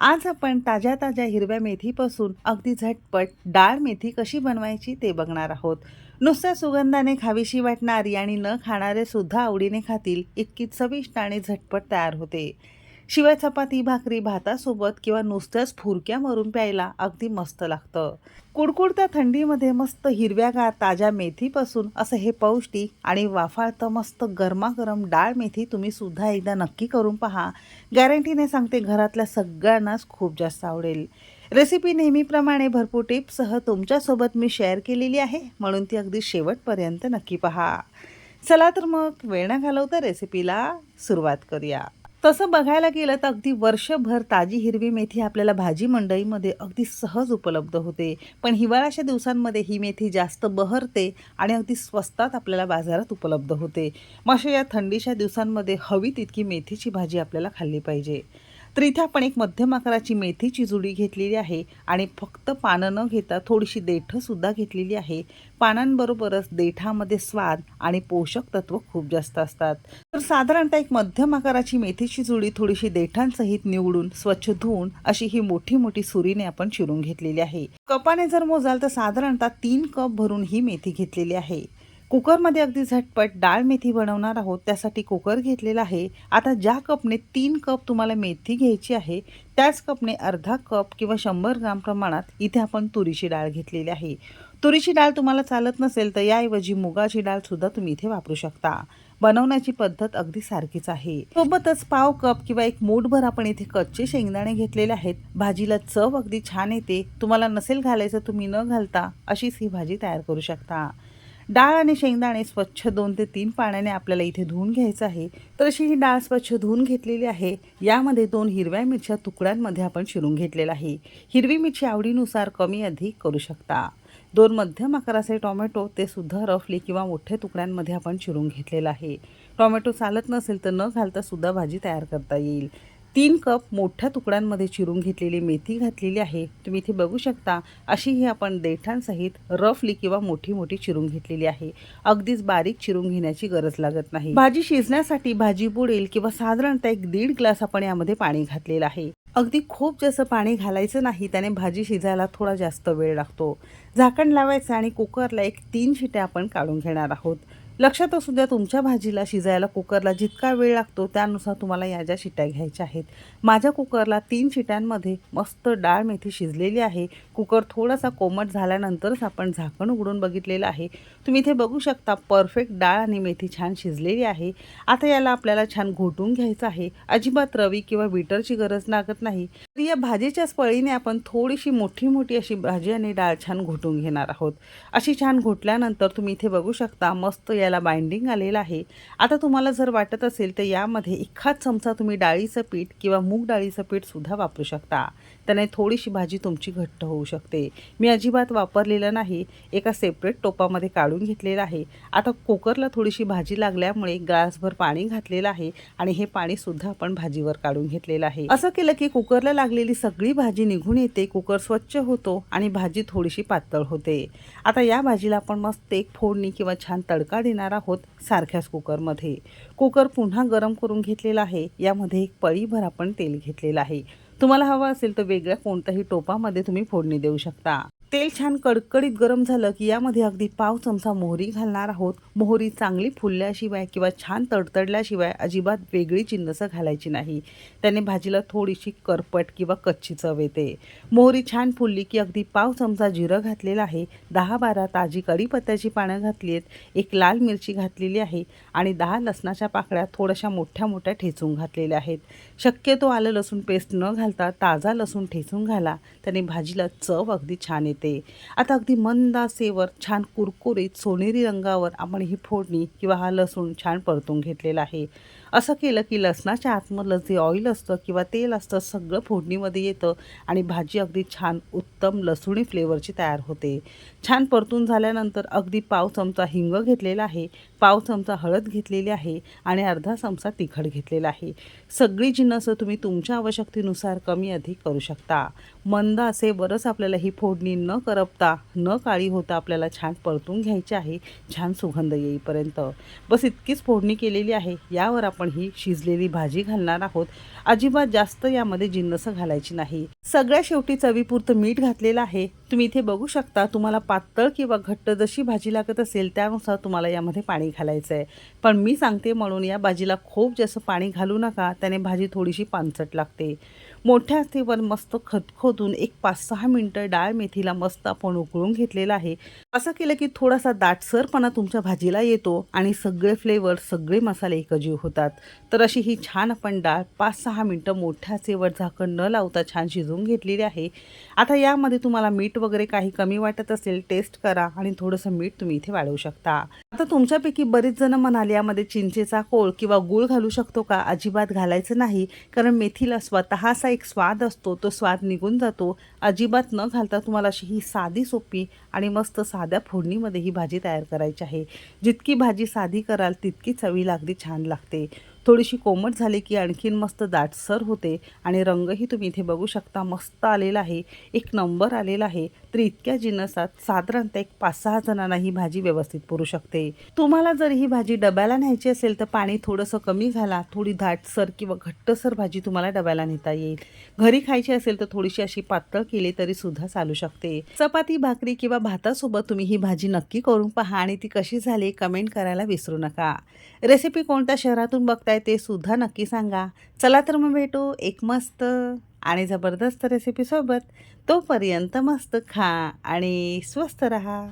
आज आपण ताज्या ताज्या हिरव्या मेथीपासून अगदी झटपट डाळ मेथी कशी बनवायची ते बघणार आहोत. नुसत्या सुगंधाने खावीशी वाटणारी आणि न खाणारे सुद्धा आवडीने खातील इतकी चविष्ट आणि झटपट तयार होते. शिवाय चपाती भाकरी भातासोबत किंवा नुसत्याच फुरक्या मरून प्यायला अगदी मस्त लागतं. कुडकुडत्या थंडीमध्ये मस्त हिरव्यागार ताज्या मेथीपासून असं हे पौष्टिक आणि वाफाळतं मस्त गरमागरम डाळ मेथी तुम्ही सुद्धा एकदा नक्की करून पहा. गॅरंटीने सांगते घरातल्या सगळ्यांनाच खूप जास्त आवडेल. रेसिपी नेहमीप्रमाणे भरपूर टिप्ससह तुमच्यासोबत मी शेअर केलेली आहे म्हणून ती अगदी शेवटपर्यंत नक्की पहा. चला तर मग वेळ न घालवता रेसिपीला सुरुवात करूया. तसं बघायला गेलं तर अगदी वर्षभर ताजी हिरवी मेथी आपल्याला भाजी मंडईमध्ये अगदी सहज उपलब्ध होते. पण हिवाळ्याच्या दिवसांमध्ये ही मेथी जास्त बहरते आणि अगदी स्वस्तात आपल्याला बाजारात उपलब्ध होते. मग या थंडीच्या दिवसांमध्ये हवी तितकी मेथीची भाजी आपल्याला खाल्ली पाहिजे. तर इथे आपण एक मध्यम आकाराची मेथीची जुडी घेतलेली आहे आणि फक्त पानं न घेता थोडीशी देठंसुद्धा घेतलेली आहे. पानांबरोबरच देठामध्ये स्वाद आणि पोषक तत्व खूप जास्त असतात. तर साधारणतः एक मध्यम आकाराची मेथीची जुडी थोडीशी देठांसहित निवडून स्वच्छ धुवून अशी ही मोठी मोठी सुरीने आपण चिरून घेतलेली आहे. कपाने जर मोजाल तर साधारणतः तीन कप भरून ही मेथी घेतलेली आहे. कुकरमध्ये अगदी झटपट डाळ मेथी बनवणार आहोत. त्यासाठी कुकर घेतलेला आहे. आता ज्या कपने तीन कप तुम्हाला मेथी घ्यायची आहे त्याच कपने अर्धा कप किंवा शंभर ग्राम प्रमाणात इथे आपण तुरीची डाळ घेतलेली आहे. तुरीची डाळ तुम्हाला चालत नसेल तर याऐवजी मुगाची डाळ सुद्धा तुम्ही इथे वापरू शकता. बनवण्याची पद्धत अगदी सारखीच आहे. सोबतच पाव कप किंवा एक मूठभर आपण इथे कच्चे शेंगदाणे घेतलेले आहेत. भाजीला चव अगदी छान येते. तुम्हाला नसेल घालायचं तुम्ही न घालता अशीच ही भाजी तयार करू शकता. डाळ आणि शेंगदाणे स्वच्छ दोन ते तीन पाण्याने आपल्याला इथे धुवून घ्यायचं आहे. तर अशी ही डाळ स्वच्छ धुवून घेतलेली आहे. यामध्ये दोन हिरव्या मिरच्या तुकड्यांमध्ये आपण चिरून घेतलेला आहे. हिरवी मिरची आवडीनुसार कमी अधिक करू शकता. दोन मध्यम आकाराचे टोमॅटो ते सुद्धा रफली किंवा मोठ्या तुकड्यांमध्ये आपण चिरून घेतलेलं आहे. टोमॅटो चालत नसेल तर न घालता सुद्धा भाजी तयार करता येईल. तीन कप मोठ्या तुकड्यांमध्ये चिरून घेतलेली मेथी घातलेली आहे. तुम्ही इथे बघू शकता अशी ही आपण देठांसहित रफली किंवा मोठी मोठी चिरून घेतलेली आहे. अगदीच बारीक चिरून घेण्याची गरज लागत नाही. भाजी शिजण्यासाठी भाजी बुडेल किंवा साधारणतः एक दीड ग्लास आपण यामध्ये पाणी घातलेलं आहे. अगदी खूप जास्त पाणी घालायचं नाही त्याने भाजी शिजायला थोडा जास्त वेळ लागतो. झाकण लावायचं आणि कुकरला एक तीन शिट्या आपण काढून घेणार आहोत. लक्षात असू द्या तुमच्या भाजीला शिजायला कुकरला जितका वेळ लागतो त्यानुसार तुम्हाला या ज्या शिट्या घ्यायच्या आहेत. माझ्या कुकरला तीन शिट्यांमध्ये मस्त डाळ मेथी शिजलेली आहे. कुकर थोडासा कोमट झाल्यानंतरच आपण झाकण उघडून बघितलेलं आहे. तुम्ही इथे बघू शकता परफेक्ट डाळ आणि मेथी छान शिजलेली आहे. आता याला आपल्याला छान घोटून घ्यायचं आहे. अजिबात रवी किंवा बीटरची गरज लागत नाही. तर या भाजीच्याच पळीने आपण थोडीशी मोठी मोठी अशी भाजी आणि डाळ छान घोटून घेणार आहोत. अशी छान घोटल्यानंतर तुम्ही इथे बघू शकता मस्त या याला बाइंडिंग आलेलं आहे. आता तुम्हाला जर वाटत असेल तर यामध्ये एखाद चमचा तुम्ही डाळीचं पीठ किंवा मूग डाळीचं पीठ सुद्धा वापरू शकता. त्याने थोडीशी भाजी तुमची घट्ट होऊ शकते. मी अजिबात वापरलेलं नाही. एका सेपरेट टोपामध्ये काढून घेतलेलं आहे. आता कुकरला थोडीशी भाजी लागल्यामुळे ग्लासभर पाणी घातलेलं आहे आणि हे पाणी सुद्धा आपण भाजीवर काढून घेतलेलं आहे. असं केलं की कुकरला लागलेली सगळी भाजी निघून येते कुकर स्वच्छ होतो आणि भाजी थोडीशी पातळ होते. आता या भाजीला आपण मस्त एक फोडणी किंवा छान तडका देणार आहोत सारख्याच कुकरमध्ये कुकर पुन्हा गरम करून घेतलेला आहे. यामध्ये एक पळीभर आपण तेल घेतलेलं आहे. तुम्हाला हवं असेल तर वेगळ्या कोणत्याही टोपामध्ये तुम्ही फोडणी देऊ शकता. तेल छान कडकडीत गरम झालं की यामध्ये अगदी पाव चमचा मोहरी घालणार आहोत. मोहरी चांगली फुलल्याशिवाय किंवा छान तडतडल्याशिवाय अजिबात वेगळी चिन्नसं घालायची नाही. त्याने भाजीला थोडीशी करपट किंवा कच्ची चव येते. मोहरी छान फुलली की अगदी पाव चमचा जिरं घातलेलं आहे. दहा बारा ताजी कढीपत्त्याची पानं घातली आहेत. एक लाल मिरची घातलेली आहे आणि दहा लसणाच्या पाकळ्या थोड्याशा मोठ्या मोठ्या ठेचून घातलेल्या आहेत. शक्यतो आलं लसूण पेस्ट न घालता ताजा लसूण ठेचून घाला. त्याने भाजीला चव अगदी छान येते. आता अगदी मंद छान कुरकुरीत सोनेरी रंगावर आपण ही फोडणी किंवा हा लसूण छान परतून घेतलेला आहे. असं केलं की लसणाच्या आतमधलं जे ऑइल असतं किंवा तेल असतं सगळं फोडणीमध्ये येतं आणि भाजी अगदी छान उत्तम लसूणी फ्लेवरची तयार होते. छान परतून झाल्यानंतर अगदी पाव चमचा हिंग घेतलेला आहे पाव चमचा हळद घेतलेली आहे आणि अर्धा चमचा तिखट घेतलेला आहे. सगळी जिन्नसं तुम्ही तुमच्या आवश्यकतेनुसार कमी अधिक करू शकता. मंद असे बरंच आपल्याला ही फोडणी न करपता न काळी होता आपल्याला छान परतून घ्यायची आहे छान सुगंध येईपर्यंत. बस इतकीच फोडणी केलेली आहे यावर आपण आपण ही शिजलेली भाजी घालणार आहोत. अजिबात जास्त यामध्ये जिन्नस घालायची नाही. सगळ्या शेवटी चवीपुरतं मीठ घातलेलं आहे. तुम्ही इथे बघू शकता तुम्हाला पातळ किंवा घट्ट जशी भाजी लागत असेल त्यानुसार तुम्हाला यामध्ये पाणी घालायचं आहे पण मी सांगते म्हणून या भाजीला खूप जास्त पाणी घालू नका त्याने भाजी थोडीशी पानसट लागते. मोठ्या अस्तीवर मस्त खतखोदून एक पाच सहा मिनटं डाळ मेथीला मस्त आपण उकळून घेतलेलं आहे. असं केलं की थोडासा दाटसरपणा तुमच्या भाजीला येतो आणि सगळे फ्लेवर सगळे मसाले एकजीव होतात. तर अशी ही छान आपण डाळ पाच सहा मिनटं मोठ्या चेवर झाकण न लावता छान शिजवून घेतलेली आहे. आता यामध्ये तुम्हाला मीठ वगैरे काही कमी वाटत असेल टेस्ट करा आणि थोडंसं मीठ तुम्ही इथे वाढवू शकता. आता तुमच्यापैकी बरेच जण म्हणाले यामध्ये चिंचेचा कोळ किंवा गूळ घालू शकतो का? अजिबात घालायचं नाही कारण मेथीला स्वतःचा एक स्वाद असतो तो स्वाद निघून जातो. अजिबात न घालता तुम्हाला अशी ही साधी सोपी आणि मस्त साध्या फोडणीमध्ये ही भाजी तयार करायची आहे. जितकी भाजी साधी कराल तितकी चवीला अगदी छान लागते. थोडीशी कोमट झाली की आणखीन मस्त दाटसर होते आणि रंगही तुम्ही इथे बघू शकता. मस्त आलेला आहे. एक नंबर आलेला आहे. तर इतक्या जिनसात साधारणतः एक पाच सहा जणांना ही भाजी व्यवस्थित पुरू शकते. तुम्हाला जर ही भाजी डब्याला न्यायची असेल तर पाणी थोडंसं कमी घाला. थोडी दाटसर किंवा घट्टसर भाजी तुम्हाला डब्याला नेता येईल. घरी खायची असेल तर थोडीशी अशी पातळ केली तरी सुद्धा चालू शकते. चपाती भाकरी किंवा भातासोबत तुम्ही ही भाजी नक्की करून पहा आणि ती कशी झाली कमेंट करायला विसरू नका. रेसिपी कोणत्या शहरातून बघताय ते सुद्धा नक्की सांगा. चला तर मग भेटू एक मस्त आणि जबरदस्त रेसिपीसोबत तोपर्यंत मस्त खा आणि स्वस्त रहा.